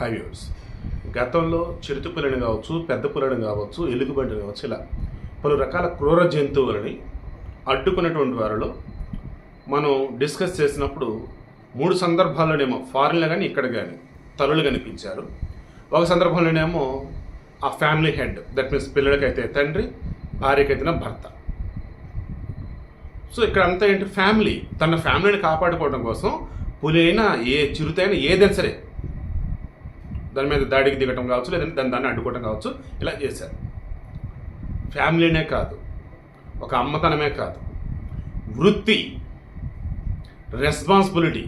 హైవ్యూస్ గతంలో చిరుత పులిని కావచ్చు పెద్ద పులను కావచ్చు ఎలుగుబంటిని కావచ్చు ఇలా పలు రకాల క్రూర జంతువులని అడ్డుకున్నటువంటి వారిలో మనం డిస్కస్ చేసినప్పుడు మూడు సందర్భాల్లోనేమో ఫారిన్లో కానీ ఇక్కడ కానీ తల్లులు కనిపించారు. ఒక సందర్భంలోనేమో ఆ ఫ్యామిలీ హెడ్ దట్ మీన్స్ పిల్లలకైతే తండ్రి భార్యకైతే భర్త. సో ఇక్కడ అంతా ఏంటి? ఫ్యామిలీ తన ఫ్యామిలీని కాపాడుకోవడం కోసం పులి అయినా ఏ చిరుతైనా ఏదైనా సరే దాని మీద దాడికి దిగటం కావచ్చు లేదంటే దాని దాన్ని అడ్డుకోవటం కావచ్చు. ఇలా చేశారు. ఫ్యామిలీనే కాదు. ఒక అమ్మతనమే కాదు. వృత్తి రెస్పాన్సిబిలిటీ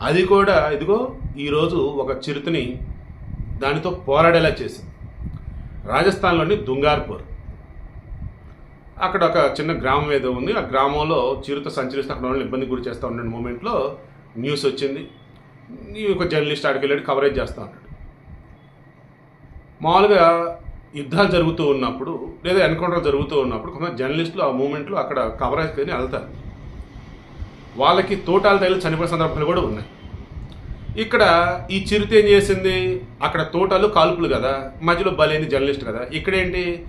అది కూడా ఇదిగో ఈరోజు ఒక చిరుతని దానితో పోరాడేలా చేసింది. రాజస్థాన్లోని దుంగార్పూర్. అక్కడ ఒక చిన్న గ్రామం ఏదో ఉంది. ఆ గ్రామంలో చిరుత సంచరిస్తూ అక్కడ వాళ్ళని ఇబ్బంది గురి చేస్తూ ఉన్న మూమెంట్లో న్యూస్ వచ్చింది. నీ ఒక జర్నలిస్ట్ ఆడికి వెళ్ళాడు కవరేజ్ చేస్తా అన్నాడు. మామూలుగా యుద్ధాలు జరుగుతూ ఉన్నప్పుడు లేదా ఎన్కౌంటర్ జరుగుతూ ఉన్నప్పుడు కొంతమంది జర్నలిస్టులు ఆ మూమెంట్లో అక్కడ కవరేజ్ కానీ వెళ్తారు. వాళ్ళకి తోటాలు తగిలి చనిపోయిన సందర్భాలు కూడా ఉన్నాయి. ఇక్కడ ఈ చిరుత ఏం చేసింది? అక్కడ తోటలు కాల్పులు కదా. మధ్యలో బలైంది జర్నలిస్ట్ కదా. ఇక్కడేంటి?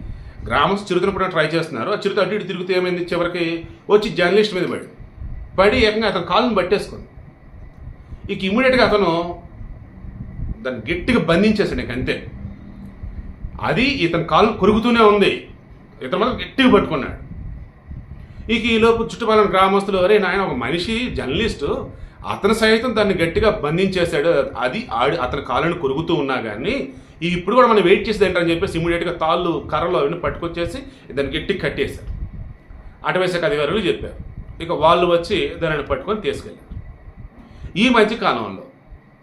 గ్రామస్ చిరుతను కూడా ట్రై చేస్తున్నారు. ఆ చిరుత అటు ఇటు తిరుగుతూ ఏమైంది? చివరికి వచ్చి జర్నలిస్ట్ మీద పడి పడి ఏకంగా అతను కాళ్ళను పట్టేసుకుంది. ఇక ఇమ్మీడియట్గా అతను దాన్ని గట్టిగా బంధించేసాడు ఇక అంతే. అది ఇతని కాలు కొరుకుతూనే ఉంది. ఇతను మాత్రం గట్టిగా పట్టుకున్నాడు. ఇక ఈలోపు చుట్టుపక్కల గ్రామస్తులు అరే నాయన ఒక మనిషి జర్నలిస్టు అతను సైతం దాన్ని గట్టిగా బంధించేశాడు. అది ఆడి అతని కాళ్ళను కొరుకుతూ ఉన్నా కానీ ఇప్పుడు కూడా మనం వెయిట్ చేసి ఏంటని చెప్పేసి ఇమీడియట్గా తాళ్ళు కర్రలు అవన్నీ పట్టుకొచ్చేసి దాన్ని గట్టి కట్టేశారు. అటవేశాక అధికారులు చెప్పారు. ఇక వాళ్ళు వచ్చి దానిని పట్టుకొని తీసుకెళ్ళారు. ఈ మధ్య కాలంలో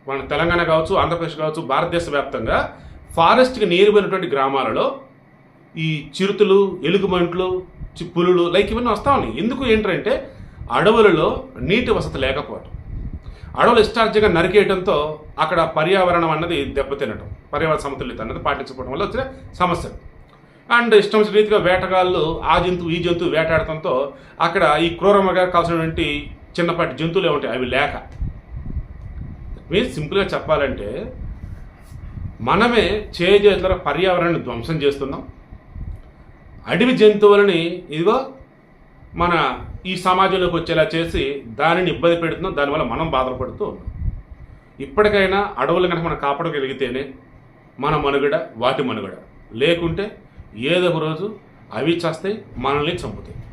మన తెలంగాణ కావచ్చు ఆంధ్రప్రదేశ్ కావచ్చు భారతదేశ వ్యాప్తంగా ఫారెస్ట్కి నీరుపోయినటువంటి గ్రామాలలో ఈ చిరుతలు ఎలుగుబంట్లు చి- పులులు లైక్ ఇవన్నీ వస్తూ ఉన్నాయి. ఎందుకు ఏంటంటే అడవులలో నీటి వసతి లేకపోవటం. అడవులు ఇష్టార్జంగా నరికేయడంతో అక్కడ పర్యావరణం అన్నది దెబ్బతినటం పర్యావరణ సమతుల్యత అన్నది పాటించకపోవడం వల్ల వచ్చిన సమస్యలు. అండ్ ఇష్టం వచ్చిన రీతిగా వేటగాళ్ళు ఆ జంతువు ఈ జంతువు వేటాడటంతో అక్కడ ఈ క్రూరమగా కావాల్సినటువంటి చిన్నపాటి జంతువులు ఉంటాయి. అవి లేక. మీరు సింపుల్గా చెప్పాలంటే మనమే చేజేతుల పర్యావరణాన్ని ధ్వంసం చేస్తున్నాం. అడవి జంతువులని ఇదిగో మన ఈ సమాజంలోకి వచ్చేలా చేసి దానిని ఇబ్బంది పెడుతున్నాం. దానివల్ల మనం బాధపడుతూ ఉన్నాం. ఇప్పటికైనా అడవులు కనుక మనం కాపాడగలిగితేనే మన మనుగడ వాటి మనుగడ. లేకుంటే ఏదో ఒక రోజు అవి చేస్తాయి మనల్ని చంపుతాయి.